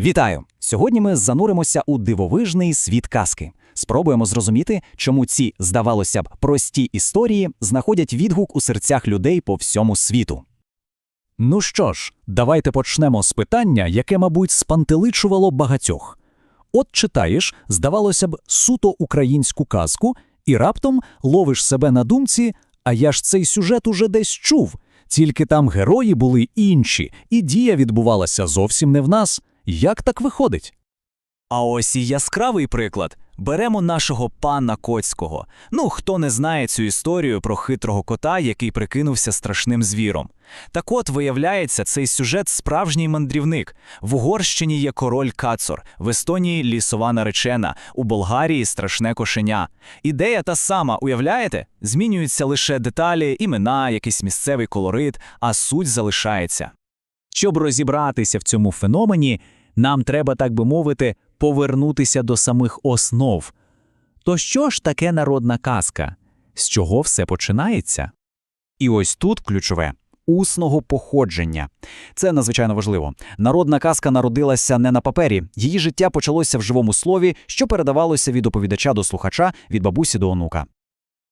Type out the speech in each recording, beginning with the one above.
Вітаю! Сьогодні ми зануримося у дивовижний світ казки. Спробуємо зрозуміти, чому ці, здавалося б, прості історії знаходять відгук у серцях людей по всьому світу. Ну що ж, давайте почнемо з питання, яке, мабуть, спантеличувало багатьох. От читаєш, здавалося б, суто українську казку, і раптом ловиш себе на думці, а я ж цей сюжет уже десь чув, тільки там герої були інші, і дія відбувалася зовсім не в нас. Як так виходить? А ось і яскравий приклад. Беремо нашого пана Коцького. Ну, хто не знає цю історію про хитрого кота, який прикинувся страшним звіром. Так от, виявляється, цей сюжет справжній мандрівник. В Угорщині є король Кацор, в Естонії лісова наречена, у Болгарії страшне кошеня. Ідея та сама, уявляєте? Змінюються лише деталі, імена, якийсь місцевий колорит, а суть залишається. Щоб розібратися в цьому феномені, нам треба, так би мовити, повернутися до самих основ. То що ж таке народна казка? З чого все починається? І ось тут ключове усного походження. Це надзвичайно важливо. Народна казка народилася не на папері, її життя почалося в живому слові, що передавалося від оповідача до слухача, від бабусі до онука.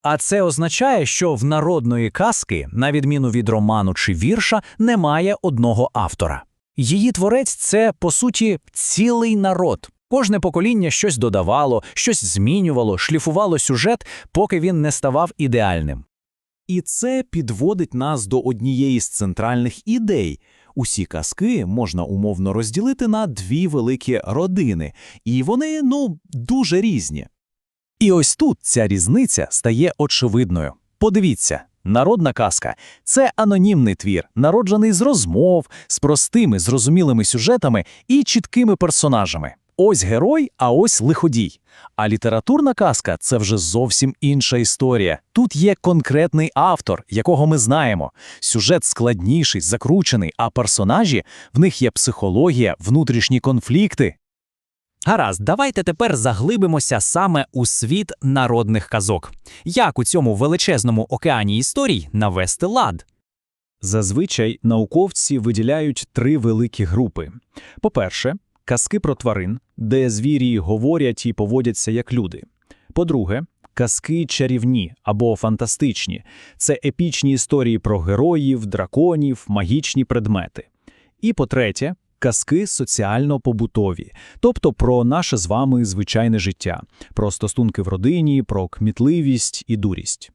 А це означає, що в народної казки, на відміну від роману чи вірша, немає одного автора. Її творець це, по суті, цілий народ. Кожне покоління щось додавало, щось змінювало, шліфувало сюжет, поки він не ставав ідеальним. І це підводить нас до однієї з центральних ідей. Усі казки можна умовно розділити на дві великі родини, і вони, ну, дуже різні. І ось тут ця різниця стає очевидною. Подивіться, народна казка це анонімний твір, народжений з розмов, з простими, зрозумілими сюжетами і чіткими персонажами. Ось герой, а ось лиходій. А літературна казка це вже зовсім інша історія. Тут є конкретний автор, якого ми знаємо. Сюжет складніший, закручений, а персонажі в них є психологія, внутрішні конфлікти. Гаразд, давайте тепер заглибимося саме у світ народних казок. Як у цьому величезному океані історій навести лад? Зазвичай науковці виділяють три великі групи. По-перше, казки про тварин, де звірі говорять і поводяться як люди. По-друге, казки чарівні або фантастичні це епічні історії про героїв, драконів, магічні предмети. І по-третє, казки соціально-побутові, тобто про наше з вами звичайне життя, про стосунки в родині, про кмітливість і дурість.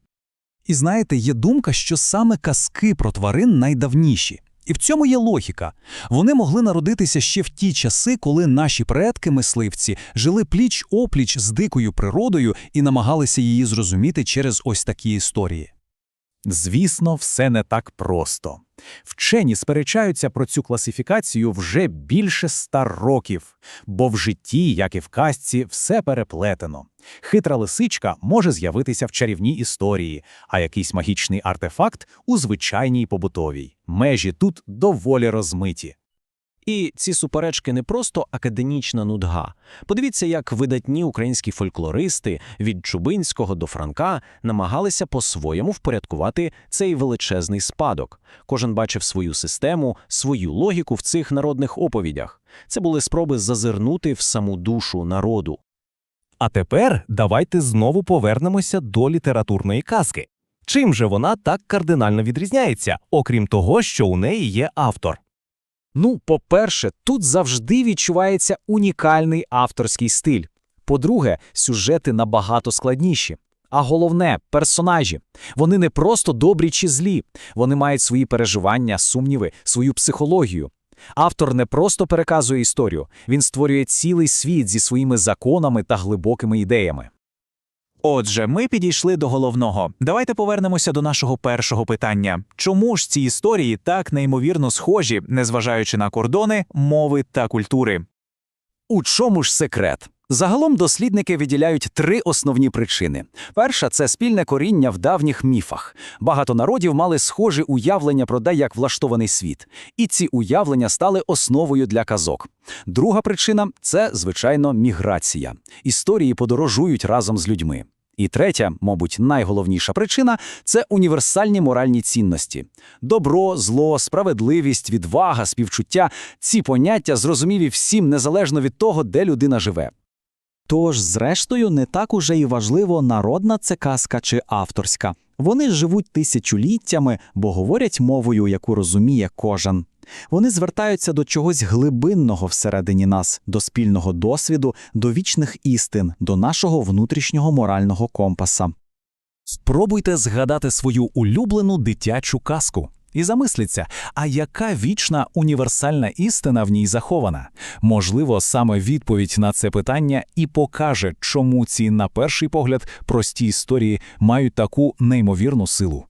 І знаєте, є думка, що саме казки про тварин найдавніші. І в цьому є логіка. Вони могли народитися ще в ті часи, коли наші предки-мисливці жили пліч-опліч з дикою природою і намагалися її зрозуміти через ось такі історії. Звісно, все не так просто. Вчені сперечаються про цю класифікацію вже більше ста років, бо в житті, як і в казці, все переплетено. Хитра лисичка може з'явитися в чарівній історії, а якийсь магічний артефакт у звичайній побутовій. Межі тут доволі розмиті. І ці суперечки не просто академічна нудга. Подивіться, як видатні українські фольклористи від Чубинського до Франка намагалися по-своєму впорядкувати цей величезний спадок. Кожен бачив свою систему, свою логіку в цих народних оповідях. Це були спроби зазирнути в саму душу народу. А тепер давайте знову повернемося до літературної казки. Чим же вона так кардинально відрізняється, окрім того, що у неї є автор? Ну, по-перше, тут завжди відчувається унікальний авторський стиль. По-друге, сюжети набагато складніші. А головне персонажі. Вони не просто добрі чи злі, вони мають свої переживання, сумніви, свою психологію. Автор не просто переказує історію, він створює цілий світ зі своїми законами та глибокими ідеями. Отже, ми підійшли до головного. Давайте повернемося до нашого першого питання: чому ж ці історії так неймовірно схожі, незважаючи на кордони, мови та культури? У чому ж секрет? Загалом дослідники виділяють три основні причини. Перша це спільне коріння в давніх міфах. Багато народів мали схожі уявлення про те, як влаштований світ, і ці уявлення стали основою для казок. Друга причина це, звичайно, міграція. Історії подорожують разом з людьми. І третя, мабуть, найголовніша причина це універсальні моральні цінності: добро, зло, справедливість, відвага, співчуття. Ці поняття зрозумілі всім незалежно від того, де людина живе. Тож, зрештою, не так уже і важливо, народна це казка чи авторська. Вони живуть тисячоліттями, бо говорять мовою, яку розуміє кожен. Вони звертаються до чогось глибинного всередині нас, до спільного досвіду, до вічних істин, до нашого внутрішнього морального компаса. Спробуйте згадати свою улюблену дитячу казку. І замисліться, а яка вічна універсальна істина в ній захована? Можливо, саме відповідь на це питання і покаже, чому ці, на перший погляд, прості історії мають таку неймовірну силу.